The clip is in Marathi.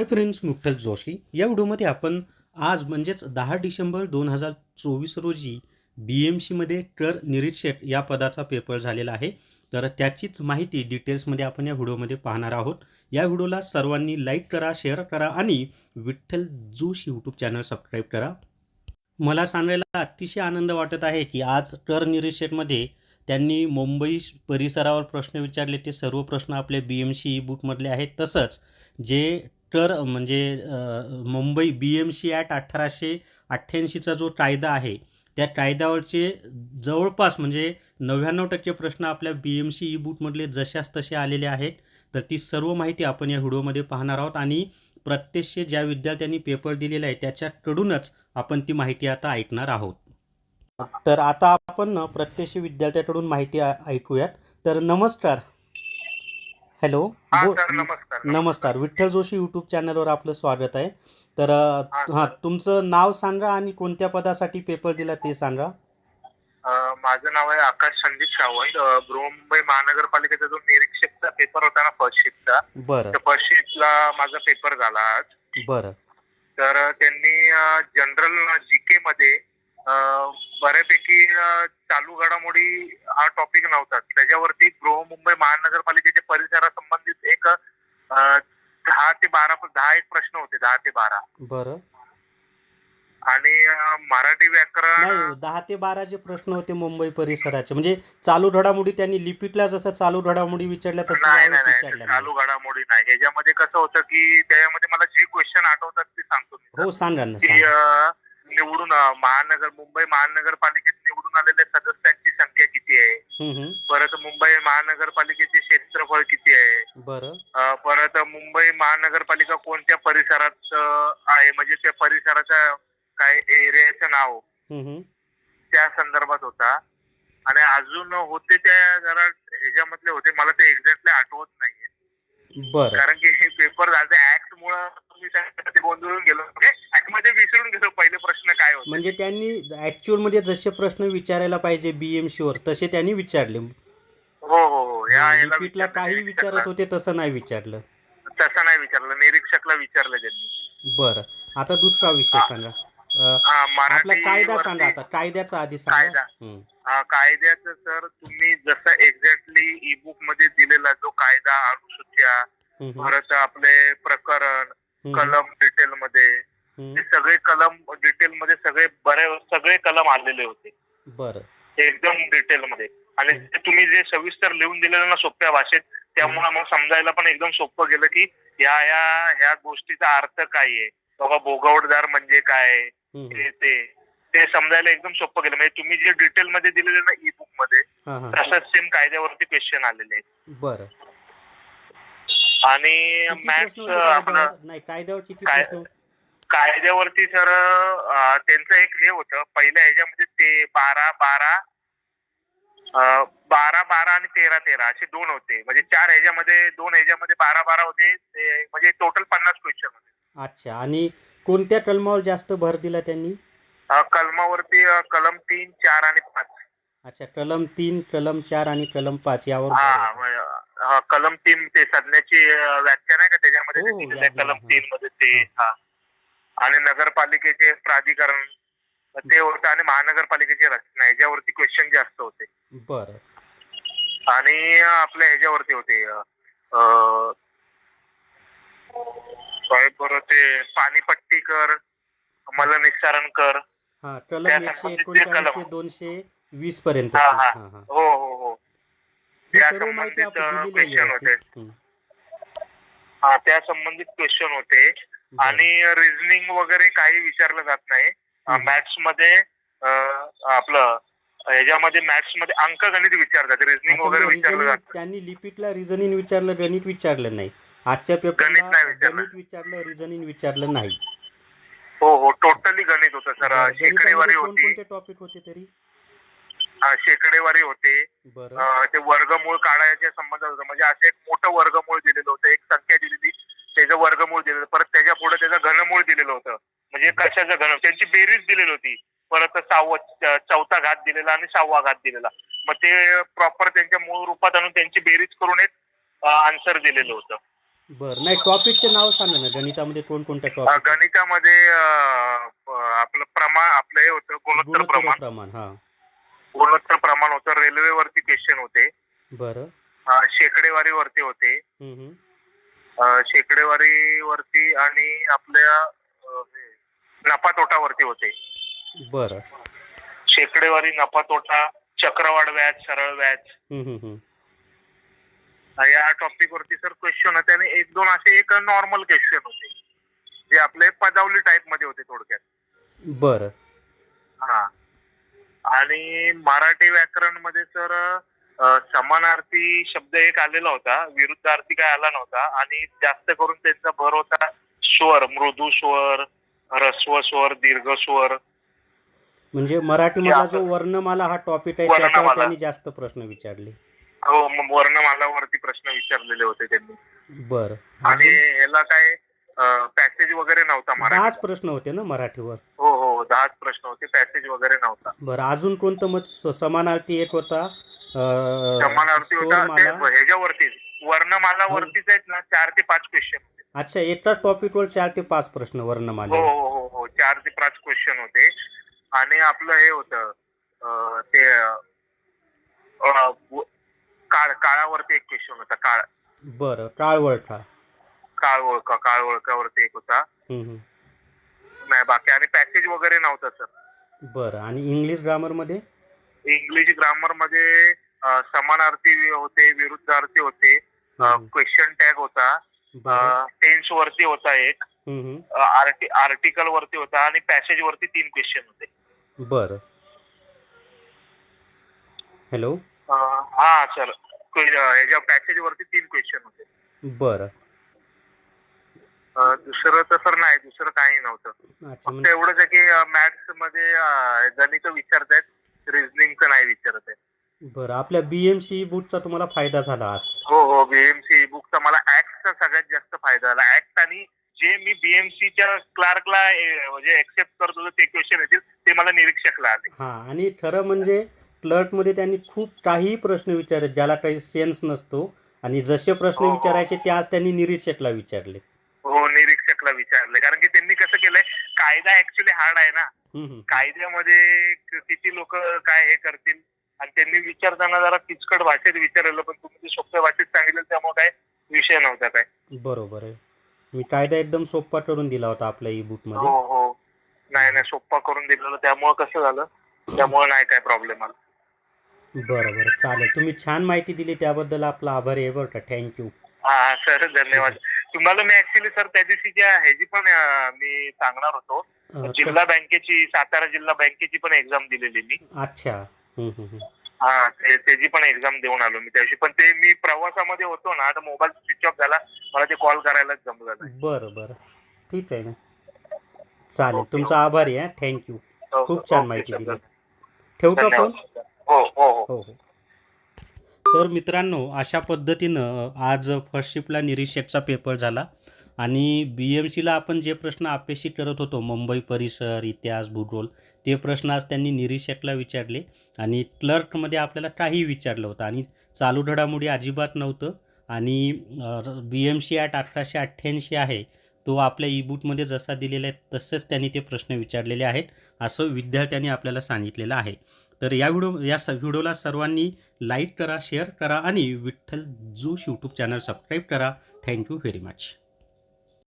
हे फ्रेंड्स मुक्ताज जोशी या व्हिडिओमध्ये आपण आज म्हणजेच दहा डिसेंबर दोन हजार चोवीस रोजी बी एम सीमध्ये टर निरीक्षक या पदाचा पेपर झालेला आहे. तर त्याचीच माहिती डिटेल्समध्ये आपण या व्हिडिओमध्ये पाहणार आहोत. या व्हिडिओला सर्वांनी लाईक करा शेअर करा आणि Vitthal Joshi YouTube channel subscribe करा. मला सांगायला अतिशय आनंद वाटत आहे की आज टर निरीक्षकमध्ये त्यांनी मुंबई परिसरावर प्रश्न विचारले. ते सर्व प्रश्न आपले बी एम सी ई बुकमधले आहेत. तसंच जे तर म्हणजे Mumbai B M C at अठराशे अठ्ठ्याऐंशीचा जो कायदा आहे त्या कायद्यावरचे जवळपास म्हणजे नव्याण्णव टक्के प्रश्न आपल्या बी एम सी ई बुकमधले जशास तसे आलेले आहेत. तर ती सर्व माहिती आपण या व्हिडिओमध्ये पाहणार आहोत आणि प्रत्यक्ष ज्या विद्यार्थ्यांनी पेपर दिलेला आहे त्याच्याकडूनच आपण ती माहिती आता ऐकणार आहोत. तर आता आपण प्रत्यक्ष विद्यार्थ्याकडून माहिती ऐकूयात. तर नमस्कार हॅलो हा सर नमस्कार नमस्कार. विठ्ठल जोशी यूट्यूब चॅनलवर आपलं स्वागत आहे. तर हा. तुमचं नाव सांगा आणि कोणत्या पदासाठी पेपर दिला ते सांगा. अं, माझं नाव आहे आकाश संदीप सावंत. अं, बृहन्मुंबई महानगरपालिकेचा जो निरीक्षकचा पेपर होता ना फर्स्ट शिफ्टचा बरं. त्या फर्स्ट शिफ्टला माझा पेपर झाला आज. बरं. तर त्यांनी जनरल जीके मध्ये अं, बऱ्यापैकी अं, चालू घडामोडी हा टॉपिक नव्हता त्याच्यावरती बृहमुंबई महानगरपालिकेच्या परिसरासंबंधित एक दहा ते बारा दहा एक प्रश्न होते दहा ते बारा बरं आणि मराठी व्याकरण दहा ते बारा जे प्रश्न होते मुंबई परिसराचे म्हणजे चालू घडामोडी त्यांनी लिपिकला जसं चालू घडामोडी विचारल्या तसं नाही चालू. घडामोडी नाही ह्याच्यामध्ये कसं होतं की त्याच्यामध्ये मला जे क्वेश्चन आठवतात ते सांगतो. हो सांगा ना निवडून महानगर मुंबई महानगरपालिकेत निवडून आलेल्या सदस्यांची संख्या किती आहे. परत मुंबई महानगरपालिकेचे क्षेत्रफळ किती आहे? परत मुंबई महानगरपालिका कोणत्या परिसरात आहे? म्हणजे त्या परिसराच्या काय एरियाचं नाव. त्या संदर्भात होता. आणि अजून होते त्या जरा ह्याच्यामधले होते. मला ते एक्झॅक्टली आठवत नाहीये. कारण की हे पेपर झाले ऍक्ट मुळे गोंधळून गेलो. म्हणजे ऍक्टमध्ये विसरून गेलो पहिले प्रश्न काय होते म्हणजे त्यांनी ऍक्च्युअलमध्ये जसे प्रश्न विचारायला पाहिजे बीएमसी वर तसे त्यांनी विचारले हो हो हो या याला लिपिकला विचारलं, काही निरीक्षकला. विचारत होते तसं नाही विचारलं तसं नाही विचारलं निरीक्षकला विचारलं त्यांनी बरं आता दुसरा विषय. सांगा अं, हा आपला मराठी कायदा सांगा आता कायद्याचा आधी सांगा कायदा. हं. हा, कायद्याचं सर तुम्ही जसं एक्झॅक्टली ई बुकमध्ये दिलेला जो कायदा अनुसूच्या हं, हं. परत आपले प्रकरण हं, कलम डिटेल मध्ये. ते सगळे कलम डिटेल मध्ये सगळे बरे सगळे कलम आलेले होते. बरं. ते एकदम डिटेल मध्ये. आणि ते तुम्ही जे सविस्तर लिहून दिलेलं ना सोप्या भाषेत त्यामुळे मग समजायला पण एकदम सोपं गेलं की या या ह्या गोष्टीचा अर्थ काय आहे? बाबा भोगवटदार म्हणजे काय? हं, ते. ते समजायला एकदम सोपं गेलं. म्हणजे तुम्ही जे डिटेल मध्ये दिलेले ना ई बुकमध्ये तसंच सेम कायद्यावरती क्वेश्चन आलेले आहेत. बरं. आणि मॅथ्स आपलं? नाही कायद्यावर किती कायद्यावरती सर त्यांचं एक हे होतं. पहिल्या ह्याच्यामध्ये ते बारा बारा अं, बारा बारा आणि तेरा तेरा असे दोन होते. म्हणजे चार ह्याच्यामध्ये दोन ह्याच्यामध्ये बारा बारा होते. ते म्हणजे टोटल पन्नास क्वेश्चन होते. अच्छा. आणि कोणत्या कलमावर जास्त भर दिला त्यांनी? अं, कलमावरती अं, कलम तीन चार आणि पाच. अच्छा. कलम तीन कलम चार आणि कलम पाच यावर भर हा होता. म्हणजे, अं, कलम तीन ते संज्ञाची अं, व्याख्या नाही का? त्याच्यामध्ये हो, ते दिलेलं आहे. व्याख्या, कलम हा. तीन मध्ये ते हा. आणि नगरपालिकेचे प्राधिकरण ते होतं आणि महानगरपालिकेची रचना याच्यावरती क्वेश्चन जास्त होते बरं आणि आपल्या ह्याच्यावरती होते अं, काय बरं ते पाणीपट्टी कर मलनिस्सारण कर हा कलम त्या एकशे संबंधित जे एकोणचाळीस कलम. ते दोनशे वीस पर्यंत हा, हा. हा हा हो हो हो ही त्या सर्व माहिती संबंधित, आपण अं, दिलेली आहे question होते. व्यवस्थित. हं. हा त्या संबंधित क्वेश्चन होते. आणि रिझनिंग वगैरे काही विचारलं जात नाही. मॅथ्समध्ये आपलं ह्याच्यामध्ये मॅथ्समध्ये अंकगणित विचारतात. रिझनिंग वगैरे विचारलं जात. त्यांनी लिपिकला रिझनिंग विचारलं गणित विचारलं नाही. आजच्या गणित पेपरला. गणित विचारलं रिझनिंग विचारलं नाही. हो हो टोटली गणित होतं सर. शेकडेवारी होती. टॉपिक होते तरी? शेकडेवारी होते. ते वर्गमूळ काढायच्या संबंध होतं. म्हणजे असं एक मोठं वर्गमूळ दिलेलं होतं. एक संख्या दिलेली. त्याचं वर्गमूळ दिलेलं परत त्याच्या पुढे त्याचं घनमूळ दिलेलं होतं. म्हणजे कशाचं घन? त्यांची बेरीज दिलेली होती. परत सहावं चौथा घात दिलेला आणि सहावा घात दिलेला. मग ते प्रॉपर त्यांच्या मूळ रूपात आणून त्यांची बेरीज करून एक आन्सर दिलेलं होतं. बरं नाही टॉपिकचे नाव सांगा ना. गणितामध्ये कोणकोणत्या अ, टॉपिक गणितामध्ये आपलं प्रमाण आपलं हे होतं गुणोत्तर प्रमाण. प्रमाण हा. गुणोत्तर प्रमाण होतं. रेल्वेवरती क्वेश्चन होते. बरं. शेकडेवारीवरती होते. शेकडेवारीवरती आणि आपल्या नफा तोटावरती होते. बरं. शेकडेवारी नफा तोटा चक्रवाढ व्याज सरळ व्याज. या टॉपिक वरती सर क्वेश्चन होते आणि एक दोन असे एक नॉर्मल क्वेश्चन होते. जे आपले पदावली टाईपमध्ये होते थोडक्यात. बरं. हा. आणि मराठी व्याकरणमध्ये सर समानार्थी शब्द एक आलेला होता विरुद्धार्थी काय आला नव्हता आणि जास्त करून त्यांचा भर होता स्वर मृदू स्वर ह्रस्व स्वर दीर्घ स्वर. म्हणजे मराठीमधला या- जो वर्णमाला हा टॉपिक आहे. त्याच्यावर त्यांनी जास्त प्रश्न विचारले. हो वर्णमालावरती प्रश्न विचारलेले होते त्यांनी. बरं. आणि ह्याला काय पॅसेज वगैरे नव्हता मराठी दहाच प्रश्न होते ना मराठीवर? हो हो दहाच प्रश्न होते पॅसेज वगैरे नव्हता. बरं अजून कोणतं मग समानार्थी एक होता? समानार्थी होता. ते स्वरमाला ह्याच्यावरतीच. वर्णमालावरतीच आहेत ना चार ते पाच क्वेश्चन अच्छा एकाच टॉपिकवर चार ते पाच प्रश्न हो वर्णमाले. हो हो हो चार ते पाच क्वेश्चन होते. आणि आपलं हे होतं अं, ते अं, व- काळ काळावरती एक क्वेश्चन होता काळ बरं काळ वळठा काळ ओळखा काळ ओळखावरती एक होता. हम्म, हम्म. नाही बाकी आणि पॅसेज वगैरे नव्हता सर बरं आणि इंग्लिश ग्रामरमध्ये इंग्लिश ग्रामरमध्ये समानार्थी होते विरुद्धार्थी होते क्वेश्चन टॅग होता टेन्स वरती होता एक. आर्टिकल वरती होता आणि पॅसेज वरती तीन क्वेश्चन होते. बरं. हॅलो हा सर ह्याच्या पॅसेज वरती तीन क्वेश्चन होते. बरं. दुसरं तर सर नाही दुसरं काही नव्हतं. फक्त म्हणजे एवढंच आहे की मॅथ्समध्ये गणित विचारतायत. रिझनिंगचं नाही विचारत आहे. बरं आपल्या बी एम सी बुटचा तुम्हाला फायदा झाला आज? हो हो बीएमसी बुकचा मला ऍक्टचा सगळ्यात जास्त फायदा झाला. ऍक्ट आणि जे मी बीएमसीच्या क्लार्कला म्हणजे एक्सेप्ट करत होतो ते क्वेश्चन येतील ते मला निरीक्षकला आले. हां आणि खरं म्हणजे क्लर्कमध्ये त्यांनी खूप काही प्रश्न विचारले ज्याला काही सेन्स नसतो. आणि जसे प्रश्न हो, हो. विचारायचे त्याच त्यांनी निरीक्षकला विचारले. हो निरीक्षकला विचारले. कारण की त्यांनी कसं केलंय कायदा ऍक्च्युली हार्ड आहे ना. कायद्यामध्ये किती लोक काय हे करतील? आणि त्यांनी विचारताना जरा किचकट भाषेत विचारलेलं पण तुम्ही सोप्या भाषेत सांगितलं त्यामुळे काय विषय नव्हता काय. बरोबर आहे. मी कायदा एकदम सोप्पा करून दिला होता आपल्या ई हो बुकमध्ये हो. नाही नाही सोप्पा करून दिलेलं. त्यामुळे कसं झालं? त्यामुळे नाही काय प्रॉब्लेम आला. बरं बरं चालेल. तुम्ही छान माहिती दिली त्याबद्दल आपला आभारी आहे बरं का. थँक्यू हा सर धन्यवाद. तुम्हाला मी ऍक्च्युली सर त्या दिवशीच्या ह्याची पण अं, मी सांगणार होतो जिल्हा बँकेची सातारा जिल्हा बँकेची पण एक्झाम दिलेली मी. अच्छा. हा त्याची पण एक्झाम देऊन आलो मी त्या दिवशी. पण ते मी प्रवासामध्ये होतो ना तर मोबाईल स्विच ऑफ झाला मला ते कॉल करायलाच जमलं बरं बरं. ठीक आहे ना. चालेल तुमचा आभारी आहे थँक्यू. हो, खूप छान माहिती दिली. ठेवू का फोन. हो हो हो. हो हो. तर मित्रांनो अशा पद्धतीनं आज फर्स्ट शिफ्टला निरीक्षकचा पेपर झाला. आणि बी एम सीला आपण जे प्रश्न अपेक्षित करत होतो मुंबई परिसर इतिहास भूगोल ते प्रश्न आज त्यांनी निरीक्षकला विचारले. आणि क्लर्कमध्ये आपल्याला काही विचारलं होतं. आणि चालू घडामोडी अजिबात नव्हतं. आणि बी एम सी ॲट अठराशे अठ्ठ्याऐंशी आहे तो आपल्या ईबुकमध्ये जसा दिलेला आहे तसेच त्यांनी ते प्रश्न विचारलेले आहेत असं विद्यार्थ्यांनी आपल्याला सांगितलेलं आहे. तर या व्हिडिओ या स व्हिडिओला सर्वांनी लाईक करा शेअर करा आणि Vitthal Josh YouTube channel subscribe करा. Thank you very much.